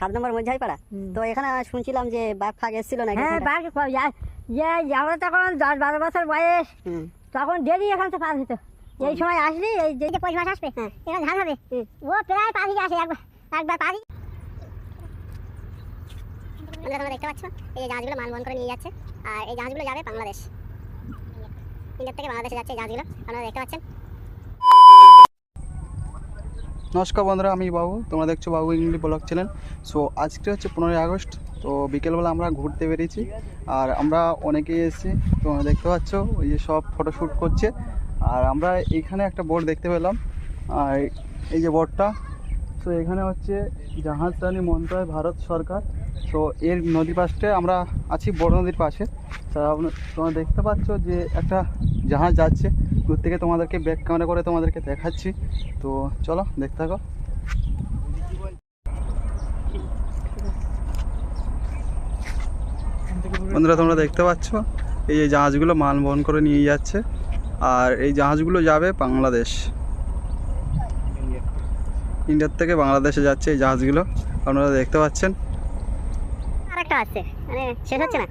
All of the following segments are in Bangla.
সাত নম্বর মধ্যপাড়া হুম। তো এখানে শুনছিলাম যে বাঘ ফাঘ এসেছিল নাকি হ্যাঁ বাঘ যে আমরা তখন দশ বারো বছর বয়স। তখন ডেলি এখান থেকে পার হতো এই সময় আসলি এই যে পৌষ মাস আসবে এখানে ধান হবে। ও প্রায় পাখি আসে একবার একবার পাখি বন্ধুরা তোমরা দেখতে পাচ্ছ? এই যে জাহাজগুলো মান বহন করে নিয়ে যাচ্ছে। আর এই জাহাজগুলো যাবে বাংলাদেশ। ইন্ডিয়া থেকে বাংলাদেশে যাচ্ছে এই জাহাজগুলো। আপনারা দেখতে পাচ্ছেন? নমস্কার বন্ধুরা, আমি বাবু। তোমরা দেখছ বাবু ইংলি ব্লগ চ্যানেল। সো আজকে হচ্ছে পনেরোই আগস্ট, তো বিকেলবেলা আমরা ঘুরতে বেরিয়েছি। আর আমরা অনেকেই এসেছি, তোমরা দেখতে পাচ্ছ, ওই যে সব ফটোশ্যুট করছে। আর আমরা এখানে একটা বোর্ড দেখতে পেলাম, আর এই যে বোর্ডটা তো এখানে হচ্ছে জাহাজ রানী মন্ত্রণালয় ভারত সরকার। তো এর নদী পাশে আমরা আছি, বড় নদীর পাশে। তা আপনার- তোমরা দেখতে পাচ্ছ যে একটা জাহাজ যাচ্ছে। দূর থেকে তোমাদেরকে ব্যাক ক্যামেরা করে তোমাদেরকে দেখাচ্ছি। তো চলো, দেখতে থাকো। বন্ধুরা, তোমরা দেখতে পাচ্ছ? এই যে জাহাজগুলো মাল বহন করে নিয়ে যাচ্ছে। আর এই জাহাজগুলো যাবে বাংলাদেশ। ইন্ডিয়ার থেকে বাংলাদেশে যাচ্ছে এই জাহাজগুলো। আপনারা দেখতে পাচ্ছেন? আর একটা আছে। মানে শেষ হচ্ছে না?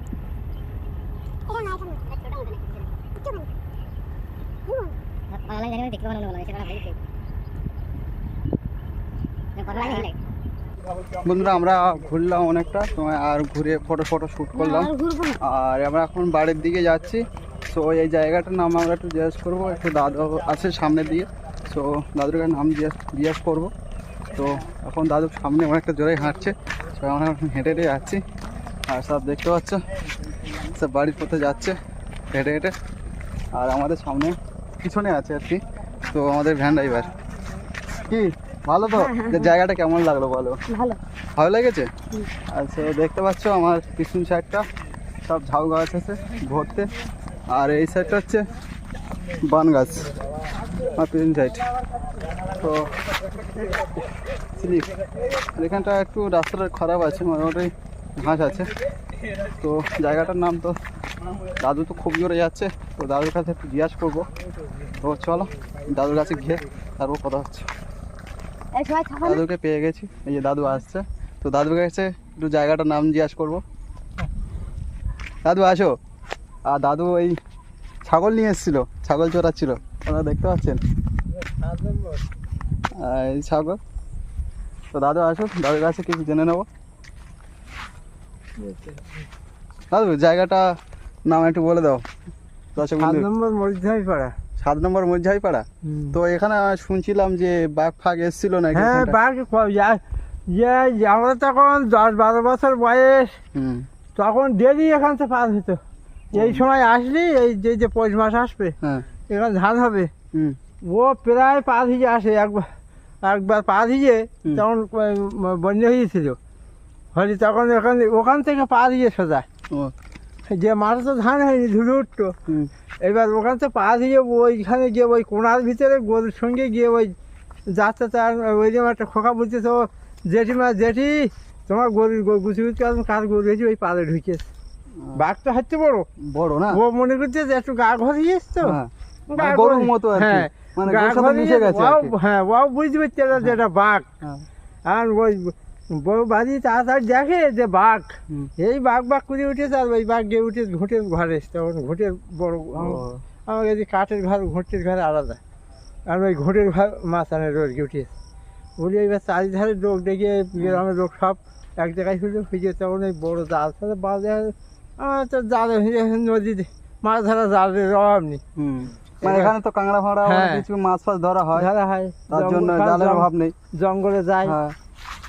বাংলা জানি দেখতে সেটা ভালো বন্ধুরা আমরা ঘুরলাম অনেকটা সময় আর ঘুরে ফটো ফটো শ্যুট করলাম। আর আমরা এখন বাড়ির দিকে যাচ্ছি। সো এই জায়গাটার নাম আমরা একটু জিজ্ঞেস করব একটু দাদু আছে সামনে দিয়ে সো দাদুর কাছে নাম জিজ্ঞেস জিজ্ঞেস করব। তো এখন দাদু সামনে অনেকটা জোরে হাঁটছে তো আমরা এখন হেঁটে হেঁটে যাচ্ছি। আর সব দেখতে পাচ্ছ? সব বাড়ির পথে যাচ্ছে হেঁটে হেঁটে। আর আমাদের সামনে পিছনে আছে আর কি তো আমাদের ভ্যান ড্রাইভার কি ভালো তো? জায়গাটা কেমন লাগল বলো? ভালো। ভালো লেগেছে? আচ্ছা দেখতে পাচ্ছ আমার পিছন সাইডটা সব ঝাউ গাছ আছে ভরতে। আর এই সাইডটা হচ্ছে বান গাছ আমার পিছন সাইড তো স্লিপ। এখানটা একটু রাস্তাটা খারাপ আছে মোটামুটি ঘাস আছে। তো জায়গাটার নাম তো দাদু তো খুব জোরে যাচ্ছে তো দাদুর কাছে একটু জিজ্ঞাসা করব। তো চলো দাদুর কাছে গিয়ে তারপর কথা হচ্ছে। দাদুকে পেয়ে গেছি এই যে দাদু আসছে। তো দাদুর কাছে একটু জায়গাটার নাম জিজ্ঞাসা করব। দাদু আসো। আর দাদু ওই ছাগল নিয়ে এসেছিল ছাগল চোরাচ্ছিল। আপনারা দেখতে পাচ্ছেন? এই ছাগল। তো দাদু আসো দাদুর কাছে কিছু জেনে নেব। দাদু জায়গাটা নাম একটু বলে দাও। দর্শক সাত নম্বর পাড়া সাত নম্বর মরিঝাই পাড়া তো এখানে শুনছিলাম যে বাঘ এসেছিল নাকি হ্যাঁ এখানটায়? বাঘ যে আমরা তখন দশ বারো বছর বয়স। তখন ডেলি এখান থেকে পার হতো। এই সময় আসলি এই যে যে পৌষ মাস আসবে হ্যাঁ। এখানে ধান হবে। ও প্রায় পা দিয়ে আসে একবার একবার পা দিয়ে হুম। তখন বন্যা হয়েছিল। হলে তখন ওখান ওখান থেকে পা দিয়ে সোজা। যে তো ধান হয়নি ধুলে উঠতো। এবার ওখান থেকে পা দিয়ে ওইখানে গিয়ে ওই কোনার ভিতরে গরুর সঙ্গে গিয়ে ওই যাচ্ছে তার ওই যে একটা খোকা বলছে তো জেঠিমা জেঠি তোমার গরু গুছি গুছি কার গরু হয়েছে ওই পালে ঢুকেছে। বাঘ তো হচ্ছে বড়। বড় না? ও মনে করছে যে একটু গা ঘরিয়েছ তো। হ্যাঁ। মানে গরুর মতো হ্যাঁ মানে গরুর। হ্যাঁ ওয়াও বুঝতে পারছে না যে এটা বাঘ। হ্যাঁ। আর ওই বউ বাড়ি তাড়াতাড়ি দেখে যে বাঘ। এই বাঘ বাঘ করে উঠেছে আর ওই বাঘ গিয়ে উঠে ঘুঁটের ঘরে। তখন ঘুঁটের বড় আমার কাছে কাঠের ঘর ঘুঁটের ঘর আলাদা। আর ওই ঘুঁটের ঘর মাঝখানে রোড উঠে উঠে এবার চারিধারে লোক ডেকে গ্রামের লোক সব এক জায়গায় ছিল খুঁজে তখন ওই বড় জাল ফেলে বাজে আমার তো জালে নদীতে মাছ ধরা জালের অভাব নেই। মানে এখানে তো কাঁকড়া ফাঁকড়া হ্যাঁ। কিছু মাছ ফাছ ধরা হয়। ধরা হয়। তার জন্য জালের অভাব নেই। জঙ্গলে যায়। হ্যাঁ।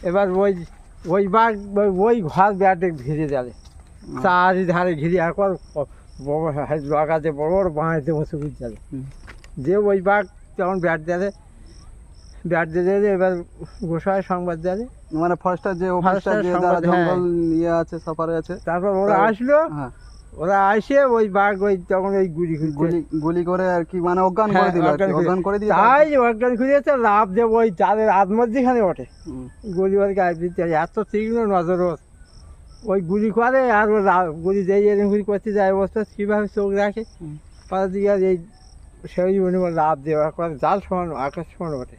এবার ওই ওই বাঘ ওই- ঘর ব্যাটে ঘিরে যাবে। চারিধারে ঘিরে বড় লাগাতে বড় বড় বাঁড়িতে বসে যাবে। যে ওই বাঘ তখন ব্যাট দেবে ব্যাট এবার গোসায় সংবাদ দেবে। মানে ফরেস্টার যে ফরেস্টার হ্যাঁ। জঙ্গল ইয়ে আছে সাফারে আছে তারপর ওরা আসলো। হ্যাঁ। ওরা আসে ওই বাঘ ওই তখন ওই গুলি গুলি গুলি করে আর কি মানে অজ্ঞান করে হ্যাঁ, দিল অজ্ঞান করে- করে দিয়ে তাই অজ্ঞান খুঁজেছে লাভ যে ওই চাঁদের আত্মধ্যেখানে ওঠে। গুলি ওর গায়ে দিতে এত তীক্ষ্ণ নজর ওর। ওই গুলি করে আর ও গুলি দিয়ে এরকম গুলি করতে যায় অবস্থা কীভাবে চোখ রাখে। পাড়া দিকে আর এই সেই লাভ দেওয়া করে জাল সমান আকাশ সমান ওঠে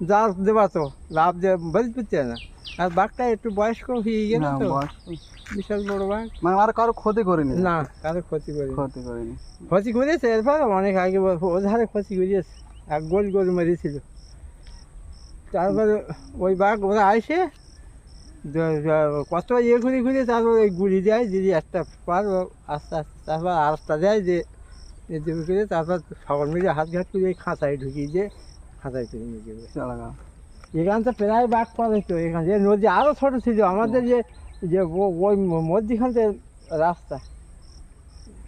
জাল দেবা তো লাভ যে পারছে না। আর বাঘটা একটু বয়স্ক হয়ে গেল তো। বিশাল বড় বাঘ। মানে আর কারও ক্ষতি করেনি? না কারও ক্ষতি করে ক্ষতি করেনি। ক্ষতি করেছে এরপর অনেক আগে ও ধারে ক্ষতি করেছে। এক গোল গোল মেরেছিল। তারপরে ওই বাঘ ওরা আসে কত ইয়ে ঘুরে ঘুরে তারপর ওই গুলি দেয় যদি একটা পার আস্তে আস্তে তারপর আরেকটা দেয় যে করে তারপর সকল মিলে হাত ঘাট করে খাঁচায় ঢুকিয়ে দিয়ে। এখান তো প্রায় বাঘ এখানে যে নদী আরও ছোট ছিল আমাদের যে যে ওই মধ্যিখান থেকে রাস্তা।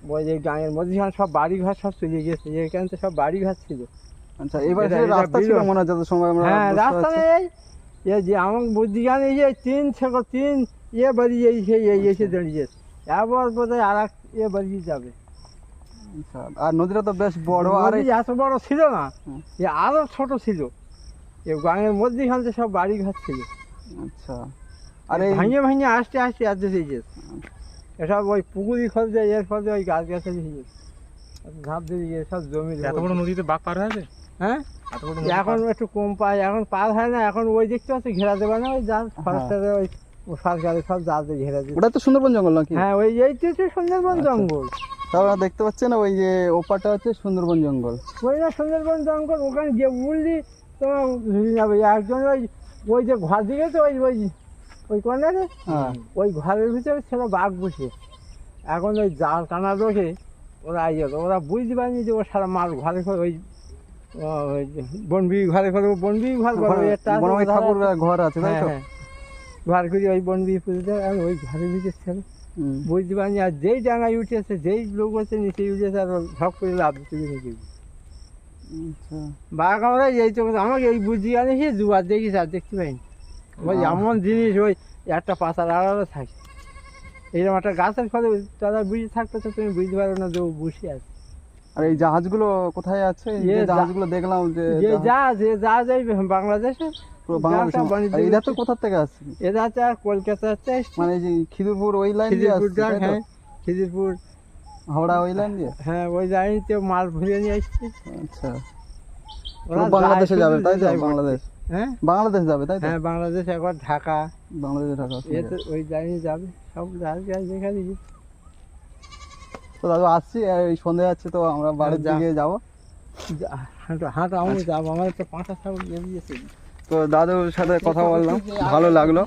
ওই যে গাঁয়ের মধ্যিখানে সব বাড়ি ঘর সব চলে গেছে এখানে তো সব বাড়ি ঘর ছিল। আচ্ছা এবার এটা- রাস্তা ছিল মনে হয় যত সময় আমরা হ্যাঁ রাস্তা নেই। এই যে আমার বুদ্ধিজ্ঞান এই যে তিন থেকে তিন বাড়ি এই সেই এই এসে দাঁড়িয়েছে। এবার বোধহয় আর এক বাড়িয়ে যাবে। আর নদীটা তো বেশ বড় আর এত বড় ছিল না। এ আরও ছোট ছিল। এই গাঁয়ের মধ্যিখান থেকে সব বাড়ি ঘর ছিল। আচ্ছা। আর এই ভাঙে ভাঙে আসতে আসতে আজ হয়ে গেছে। এসব ওই পুকুরি খোঁজে এর ফলে ওই গাছ গাছালি হয়ে গেছে। দিয়ে গিয়ে সব জমি এত বড় নদীতে বাঘ পার হয়েছে হ্যাঁ? এত বড় নদী এখন একটু কম পায় এখন পার হয় না এখন ওই দেখতে পাচ্ছি ঘেরা দেবে না ওই জাল হ্যাঁ। ফরেস্টারে ওই সরকারের সব জাল দিয়ে ঘেরা দেবে ওটা তো সুন্দরবন জঙ্গল নাকি? হ্যাঁ ওই এইটা হচ্ছে সুন্দরবন আচ্ছা। জঙ্গল। তারপরে দেখতে পাচ্ছেন ওই যে ওপারটা হচ্ছে সুন্দরবন জঙ্গল। ওই না সুন্দরবন জঙ্গল ওখানে যে উঠলি তোমার যাবে একজন ওই ওই যে ঘর দিকে তো ওই ওই ওই কর্নারে? হ্যাঁ। ওই ঘরের ভিতরে ছেলে বাঘ বসে। এখন ওই জাল টানা রোখে ওরা ইয়ে করে, ওরা বুঝতে পারেনি যে ও সারা মাল ঘরে ঘরে ওই বনবি ঘরে ঘরে বনবি ঘর করে ওরা- ঠাকুর ঘর আছে হ্যাঁ, হ্যাঁ। ঘর করে ওই বনবি পুজো দেয় আর ওই ঘরের ভিতরে ছেলে। বুঝতে পারিনি আর যেই ডাঙায় উঠেছে যেই লোক হচ্ছে নিচে উঠেছে আর ঝপ করে লাভ দিতে নিচে আচ্ছা। বাঘ আমরা এই তো আমাকে এই বুদ্ধি আনিছি দুবার দেখিস আর দেখতে পাইনি ওই এমন জিনিস ওই একটা পাতার আড়ালে থাকে। এইরকম একটা গাছের ফলে তারা বুঝে থাকতে তো তুমি বুঝতে পারো না যে বসে আছে। আর এই জাহাজগুলো কোথায় আছে? এই জাহাজগুলো দেখলাম যে যে জাহাজ- যা যাই বাংলাদেশে বাংলাদেশে জাহাজটা বাণিজ্য আর এরা তো কোথা থেকে আসছে? এরা হচ্ছে আর কলকাতাতে আসছে মানে যে খিদিরপুর ওই লাইন দিয়ে আসছে ডাক তাই তো? হ্যাঁ খিদিরপুর। হাওড়া ওই লাইন দিয়ে? হ্যাঁ ওই লাইনতে মাল ভরে নিয়ে আসছে। আচ্ছা। বাংলাদেশে যাবে তাই তো? বাংলাদেশ। হ্যাঁ? বাংলাদেশ যাবে তাই হ্যাঁ বাংলাদেশ একবার ঢাকা। বাংলাদেশে ঢাকা ওই লাইনে যাবে। সব গাছ তো দাদু আসছি আর এই সন্ধে যাচ্ছে তো আমরা বাড়ির যা। দিকে যাব। হাঁটো হাঁটো আমি আচ্ছা। যাব। আমার তো পাঁচটা ছাগল বেরিয়েছে। তো দাদুর সাথে কথা বললাম, ভালো লাগল।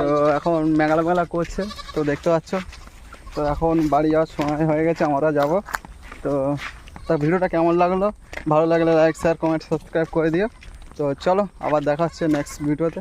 তো এখন মেঘালা মেলা করছে, তো দেখতে পাচ্ছ। তো এখন বাড়ি যাওয়ার সময় হয়ে গেছে, আমরা যাব। তো তা ভিডিওটা কেমন লাগল? ভালো লাগলে লাইক শেয়ার কমেন্ট সাবস্ক্রাইব করে দিও। তো চলো, আবার দেখা হচ্ছে নেক্সট ভিডিওতে